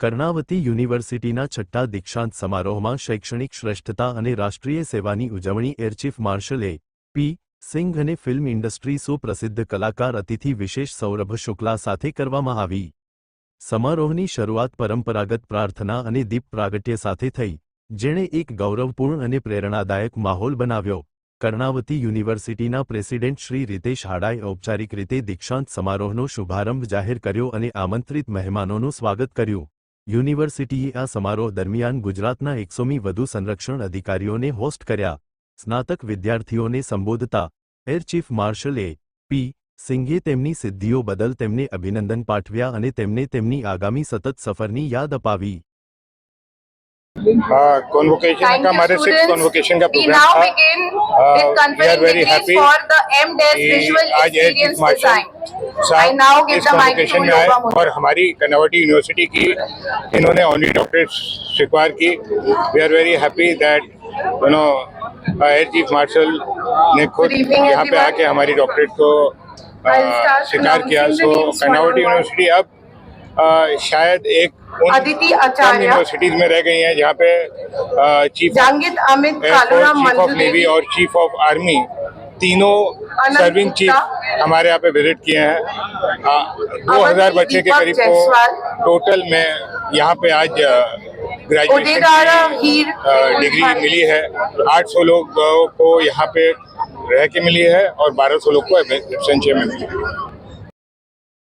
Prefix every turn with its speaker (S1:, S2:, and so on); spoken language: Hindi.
S1: કર્ણાવતી યુનિવર્સિટીના છઠ્ઠા દીક્ષાંત સમારોહમાં શૈક્ષણિક શ્રેષ્ઠતા અને રાષ્ટ્રીય સેવાની ઉજવણી air chief marshal P. Singh અને ફિલ્મ ઇન્ડસ્ટ્રી સુપ્રસિદ્ધ કલાકાર અતિથિ વિશેષ સૌરભ શુક્લા સાથે કરવામાં આવી. સમારોહની શરૂઆત પરંપરાગત પ્રાર્થના અને દીપ પ્રાગટ્ય સાથે થઈ, જેણે એક ગૌરવપૂર્ણ અને પ્રેરણાદાયક માહોલ બનાવ્યો. કર્ણાવતી યુનિવર્સિટીના પ્રેસિડેન્ટ શ્રી રીતેશ હાડાએ ઔપચારિક રીતે દીક્ષાંત સમારોહનો શુભારંભ જાહેર કર્યો અને આમંત્રિત મહેમાનોનું સ્વાગત કર્યું. યુનિવર્સિટીએ આ સમારોહ દરમિયાન ગુજરાતના એકસોમી વધુ સંરક્ષણ અધિકારીઓને હોસ્ટ કર્યા સ્નાતક વિદ્યાર્થીઓને સંબોધતા air chief marshal A P સિંઘે તેમની સિદ્ધિઓ બદલ તેમને અભિનંદન પાઠવ્યા અને તેમને તેમની આગામી સતત સફરની યાદ અપાવી
S2: कॉन्वोकेशन
S3: Thank
S2: का
S3: you,
S2: हमारे सिक्स
S3: students.
S2: कॉन्वोकेशन का
S3: We
S2: प्रोग्राम
S3: now
S2: था
S3: begin
S2: Uh,
S3: with
S2: we are
S3: conferring
S2: very
S3: degrees
S2: happy
S3: for the MDes
S2: कि
S3: Visual
S2: आज एयर चीफ
S3: Experience
S2: मार्शल साहब इस कॉन्वोकेशन में आए और हमारी कर्नावटी यूनिवर्सिटी की इन्होंने ऑनरी डॉक्टरेट स्वीकार की। We are very happy that you know air chief marshal ने खुद यहाँ पे आके हमारी डॉक्टरेट को
S3: start
S2: स्वीकार किया। सो
S3: one.
S2: यूनिवर्सिटी अब अ, शायद एक
S3: अदिति आचार्य
S2: यूनिवर्सिटीज में रह गई हैं जहाँ पे chief Amit
S3: chief
S2: of
S3: navy
S2: और चीफ ऑफ़ आर्मी तीनों सर्विंग चीफ। हमारे यहाँ पे विज़िट किए हैं। दो हज़ार बच्चे के करीब को टोटल में यहाँ पे आज ग्रेजुएशन डिग्री मिली है। 800 लोग को यहाँ पे रह के मिली है और 1200 लोग को एब्सेंशिया में मिली है।